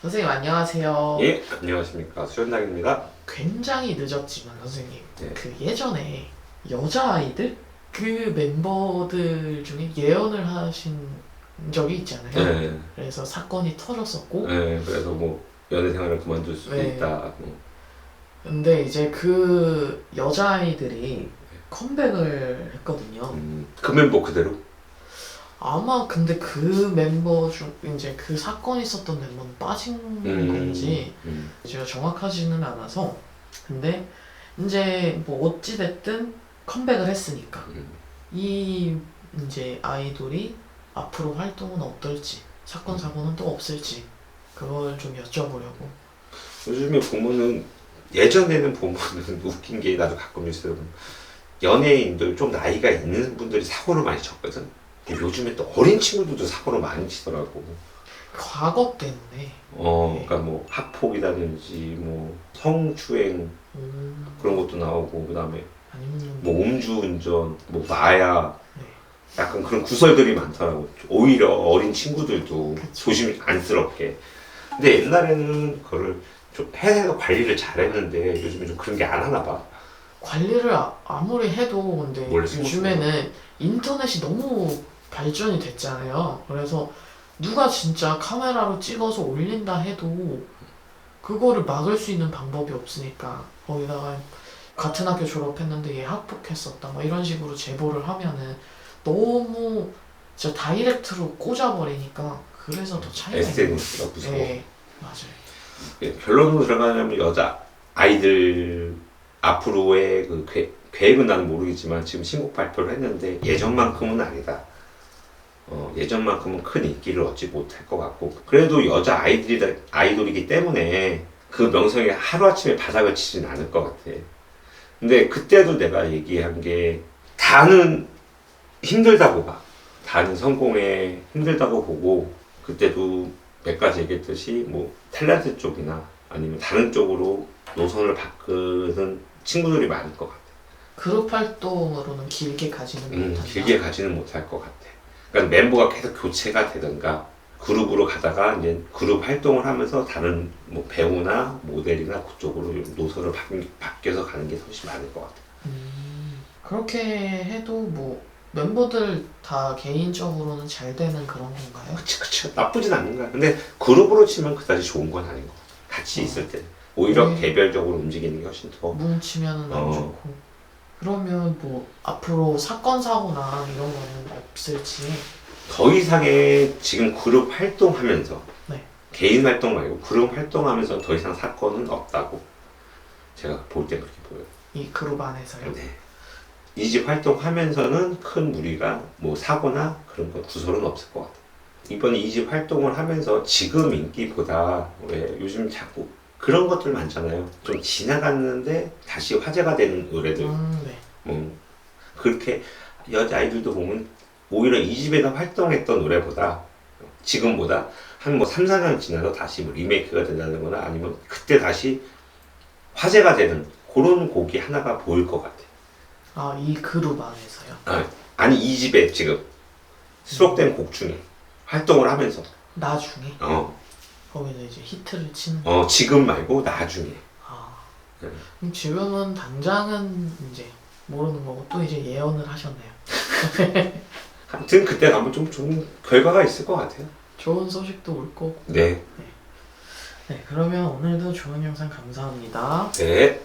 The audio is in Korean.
선생님 안녕하세요. 예, 안녕하십니까. 수현당입니다. 굉장히 늦었지만 선생님 네. 그 예전에 여자 아이들 그 멤버들 중에 예언을 하신 적이 있잖아요. 네. 그래서 사건이 터졌었고 네, 그래서 뭐 연애 생활을 그만둘 수도 네. 있다. 뭐. 근데 이제 그 여자 아이들이 컴백을 했거든요. 음, 그 멤버 그대로. 아마 근데 그 멤버 중 이제 그 사건 있었던 멤버는 빠진 건지 음, 제가 정확하지는 않아서 근데 이제 뭐 어찌 됐든 컴백을 했으니까 음. 이 이제 아이돌이 앞으로 활동은 어떨지 사건 사고는 또 없을지 그걸 좀 여쭤보려고 요즘에 보면은 예전에는 보면은 웃긴 게 나도 가끔 있어요. 연예인들 좀 나이가 있는 분들이 사고를 많이 쳤거든. 근데 요즘에 또 어린 친구들도 사고를 많이 치더라고. 과거 때문에 어, 네. 그러니까 뭐 학폭이라든지 뭐 성추행 음, 그런 것도 나오고 그다음에 아니면 뭐 음주운전, 뭐 마약 네. 약간 그런 구설들이 많더라고. 오히려 어린 친구들도. 조심 안쓰럽게. 근데 옛날에는 그거를 좀 해서 관리를 잘했는데 요즘에 좀 그런 게 안 하나 봐. 관리를 아, 아무리 해도 근데 숨어 요즘에는 인터넷이 너무 발전이 됐잖아요. 그래서 누가 진짜 카메라로 찍어서 올린다 해도 그거를 막을 수 있는 방법이 없으니까 거기다가 같은 학교 졸업했는데 얘 학폭했었다 뭐 이런 식으로 제보를 하면은 너무 진짜 다이렉트로 꽂아버리니까 그래서 더 차이가. SNS가 무서워. 네, 맞아요. 예, 결론으로 들어가냐면 여자 아이들 앞으로의 그 계, 계획은 나는 모르겠지만 지금 신곡 발표를 했는데 예전만큼은 아니다. 어, 예전만큼은 큰 인기를 얻지 못할 것 같고 그래도 여자 아이들이 아이돌이기 때문에 그 명성이 하루아침에 바닥을 치진 않을 것 같아. 근데 그때도 내가 얘기한 게 다는 힘들다고 봐. 다는 성공에 힘들다고 보고 그때도 몇 가지 얘기했듯이 뭐 탤런트 쪽이나 아니면 다른 쪽으로 노선을 바꾸는 친구들이 많을 것 같아. 그룹 활동으로는 길게 가지는 음, 못한다. 길게 가지는 못할 것 같아. 그러니까 멤버가 계속 교체가 되든가 그룹으로 가다가 이제 그룹 활동을 하면서 다른 뭐 배우나 모델이나 그쪽으로 노선을 바, 바뀌어서 가는 게 훨씬 많을 것 같아. 음, 그렇게 해도 뭐 멤버들 다 개인적으로는 잘 되는 그런 건가요? 그치 그치 나쁘진 않은 거야. 근데 그룹으로 치면 그다지 좋은 건 아닌 것 같아. 같이 있을 때 오히려 네. 개별적으로 움직이는 게 훨씬 더 뭉치면은 안 어. 좋고. 그러면 뭐 앞으로 사건 사고나 이런 거는 없을지. 더 이상의 지금 그룹 활동하면서 네. 개인 활동 말고 그룹 활동하면서 더 이상 사건은 없다고 제가 볼 때 그렇게 보여요. 이 그룹 안에서요. 네. 이 집 활동하면서는 큰 무리가 뭐 사고나 그런 거 구설은 없을 것 같아요. 이번에 이 집 활동을 하면서 지금 인기보다 왜 요즘 자꾸 그런 것들 많잖아요. 좀 지나갔는데 다시 화제가 되는 노래들. 음, 네. 뭐 그렇게 여자 아이들도 보면 오히려 이 집에서 활동했던 노래보다 지금보다 한 뭐 3, 4년 지나서 다시 뭐 리메이크가 된다는 거나 아니면 그때 다시 화제가 되는 그런 곡이 하나가 보일 것 같아. 아, 이 그룹 안에서요. 아, 아니 이 집에 지금 수록된 곡 중에 활동을 하면서 나중에 어, 거기서 이제 히트를 치는. 어 지금 말고 나중에 아. 네. 그럼 지금은 당장은 이제 모르는 거고 또 이제 예언을 하셨네요. 하여튼 그때 가면 좀 좋은 결과가 있을 것 같아요. 좋은 소식도 올 거고. 네, 네, 그러면 오늘도 좋은 영상 감사합니다. 네.